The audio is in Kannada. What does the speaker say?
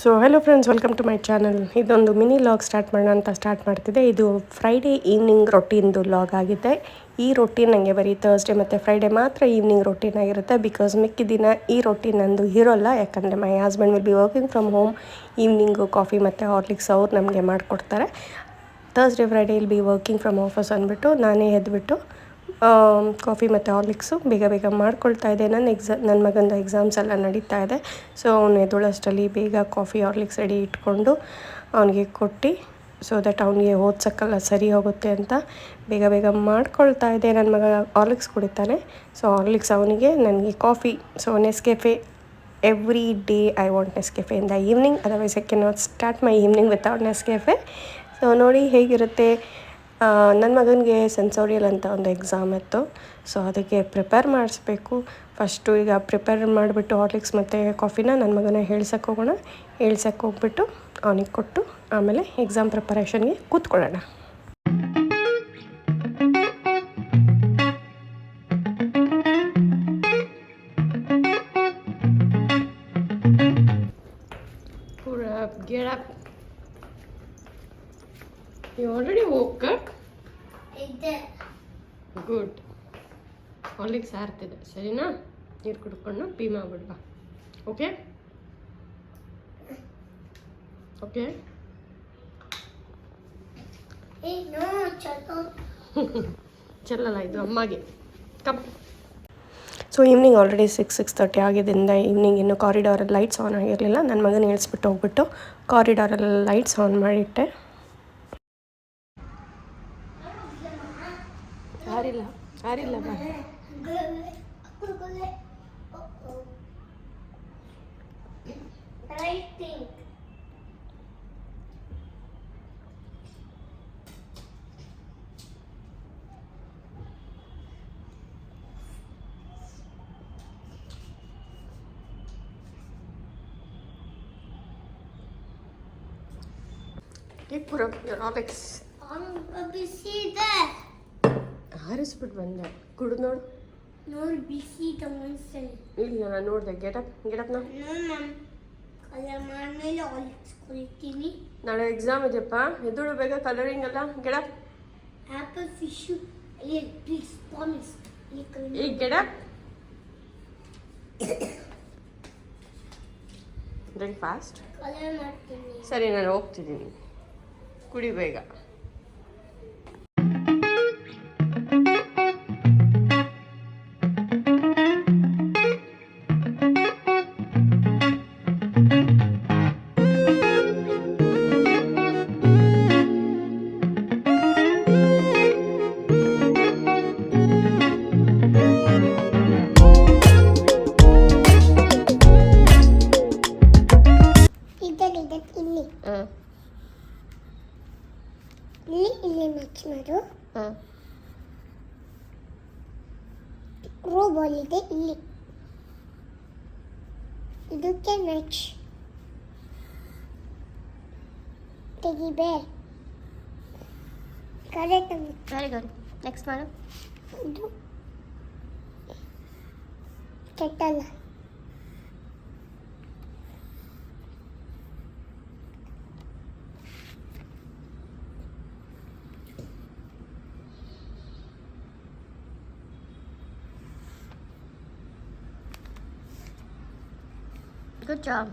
So hello friends welcome to my channel ಇದೊಂದು ಮಿನಿ ಲಾಗ್ ಸ್ಟಾರ್ಟ್ ಮಾಡೋಣ ಅಂತ ಸ್ಟಾರ್ಟ್ ಮಾಡ್ತಿದ್ದೆ ಇದು ಫ್ರೈಡೇ ಈವ್ನಿಂಗ್ ರೊಟೀನ್ದು ಲಾಗ್ ಆಗಿದೆ. ಈ ರೊಟೀನ್ ನನಗೆ ಬರೀ ತರ್ಸ್ಡೇ ಮತ್ತು ಫ್ರೈಡೇ ಮಾತ್ರ ಈವ್ನಿಂಗ್ ರೊಟೀನ್ ಆಗಿರುತ್ತೆ ಬಿಕಾಸ್ ಮಿಕ್ಕಿ ದಿನ ಈ ರೊಟೀನ್ ನಂದು ಇರೋಲ್ಲ ಯಾಕಂದರೆ my husband will be working from home evening coffee ಮತ್ತು ಹಾರ್ಲಿಕ್ಸ್ ಅವ್ರು ನಮಗೆ ಮಾಡಿಕೊಡ್ತಾರೆ. ತರ್ಸ್ಡೇ ಫ್ರೈಡೇ ಇಲ್ಲಿ ಬಿ ವರ್ಕಿಂಗ್ ಫ್ರಮ್ ಆಫೀಸ್ ಅಂದ್ಬಿಟ್ಟು ನಾನೇ ಎದ್ಬಿಟ್ಟು ಕಾಫಿ ಮತ್ತು ಹಾರ್ಲಿಕ್ಸು ಬೇಗ ಬೇಗ ಮಾಡ್ಕೊಳ್ತಾ ಇದೆ. ನನ್ನ ಎಕ್ಸಾ, ನನ್ನ ಮಗಂದು ಎಕ್ಸಾಮ್ಸ್ ಎಲ್ಲ ನಡೀತಾ ಇದೆ. ಸೊ, ಅವನು ಎದ್ದೊಳಷ್ಟರಲ್ಲಿ ಬೇಗ ಕಾಫಿ, ಹಾರ್ಲಿಕ್ಸ್ ರೆಡಿ ಇಟ್ಕೊಂಡು ಅವನಿಗೆ ಕೊಟ್ಟು ಸೊ ದಟ್ ಅವನಿಗೆ ಓದ್ಸೋಕ್ಕೆಲ್ಲ ಸರಿ ಹೋಗುತ್ತೆ ಅಂತ ಬೇಗ ಬೇಗ ಮಾಡ್ಕೊಳ್ತಾ ಇದೆ. ನನ್ನ ಮಗ ಹಾರ್ಲಿಕ್ಸ್ ಕುಡಿತಾನೆ. ಸೊ ಹಾರ್ಲಿಕ್ಸ್ ಅವನಿಗೆ, ನನಗೆ coffee. So Nescafe every day I want Nescafe in the evening otherwise I can not start my evening without Nescafe so ನೋಡಿ ಹೇಗಿರುತ್ತೆ. ನನ್ನ ಮಗನಿಗೆ ಸೆನ್ಸೋರಿಯಲ್ ಅಂತ ಒಂದು ಎಕ್ಸಾಮ್ ಇತ್ತು ಸೊ ಅದಕ್ಕೆ ಪ್ರಿಪೇರ್ ಮಾಡಿಸ್ಬೇಕು ಫಸ್ಟು ಈಗ ಪ್ರಿಪೇರ್ ಮಾಡಿಬಿಟ್ಟು ಹಾರ್ಲಿಕ್ಸ್ ಮತ್ತು ಕಾಫಿನ ನನ್ನ ಮಗನ ಹೇಳ್ಸಕ್ಕೆ ಹೋಗೋಣ ಹೇಳ್ಸಕ್ಕೆ ಹೋಗ್ಬಿಟ್ಟು ಅವನಿಗೆ ಕೊಟ್ಟು ಆಮೇಲೆ ಎಕ್ಸಾಮ್ ಪ್ರಿಪರೇಷನ್ಗೆ ಕೂತ್ಕೊಳ್ಳೋಣ Get up. You already woke up? ಇದೆ. ಗುಡ್ ಹಾರ್ಲಿಕ್ಸ್ ಸಾರ್ತಿದೆ. ಸರಿನಾ? ನೀರು ಕುಡ್ಕೊಂಡು ಪೀ ಮಾಡ್ಬಿಡ್ಬಾ ಓಕೆ ಓಕೆ ಏ ನೋ ಚಲೋ. ಚೆಲ್ಲಲ್ಲ ಇದು ಅಮ್ಮಗೆ. Cup so evening already six six thirty ಆಗಿದ್ದರಿಂದ ಈವ್ನಿಂಗ್ ಇನ್ನು ಕಾರಿಡಾರಲ್ಲಿ ಲೈಟ್ಸ್ ಆನ್ ಆಗಿರಲಿಲ್ಲ. ನನ್ನ ಮಗನ ಇಳಿಸ್ಬಿಟ್ಟು ಹೋಗ್ಬಿಟ್ಟು ಕಾರಿಡಾರಲ್ಲಿ ಲೈಟ್ಸ್ ಆನ್ ಮಾಡಿಟ್ಟೆ. ಯಾರಿಲ್ಲ ಯಾರಿಲ್ಲ ಬಾ. ರೈಟಿಂಗ್ ಪುರ ಹಾರ್ಲಿಕ್ಸ್ ಬಿಸಿ ಇದೆ ಹಾರಿಸ್ಬಿಟ್ಟು ಬಂದೆ. ಕುಡಿದು ನೋಡು. ನೋಡಿ ಬಿಸಿ ಒಂದ್ಸಲಿ ಇಲ್ಲ ನಾನು ನೋಡಿದೆ ಗೆಟಪ್ ಗೆಟಪ್ನ ನಾಳೆ ಎಕ್ಸಾಮ್ ಇದೆಯಪ್ಪ ಎದುಳು ಬೇಗ ಕಲರಿಂಗ್ ಎಲ್ಲ ಗೆಟಪ್ ಆಪಲ್ ಫಿಶು ಈಗ ಗೆಟಪ್ ವೆರಿ ಫಾಸ್ಟ್ ಸರಿ ನಾನು ಹೋಗ್ತಿದ್ದೀನಿ. ಕುಡಿ ಬೇಗ. ಇಲ್ಲಿ ಹಾಂ ಇಲ್ಲಿ ಇಲ್ಲಿ ಮ್ಯಾಚ್ ಮಾಡು ಹಾಂ ರೋ ಬಾಲ್ ಇದೆ ಇಲ್ಲಿ ಇದಕ್ಕೆ ಮ್ಯಾಚ್ ತೆಗಿಬೇ ಕರೆಕ್ಟ್ ವೆರಿ ಗುಡ್ ನೆಕ್ಸ್ಟ್ ಮಾಡು ಇದು ಕೆಟ್ಟಲ್ಲ ಗುಡ್ ಜಾಬ್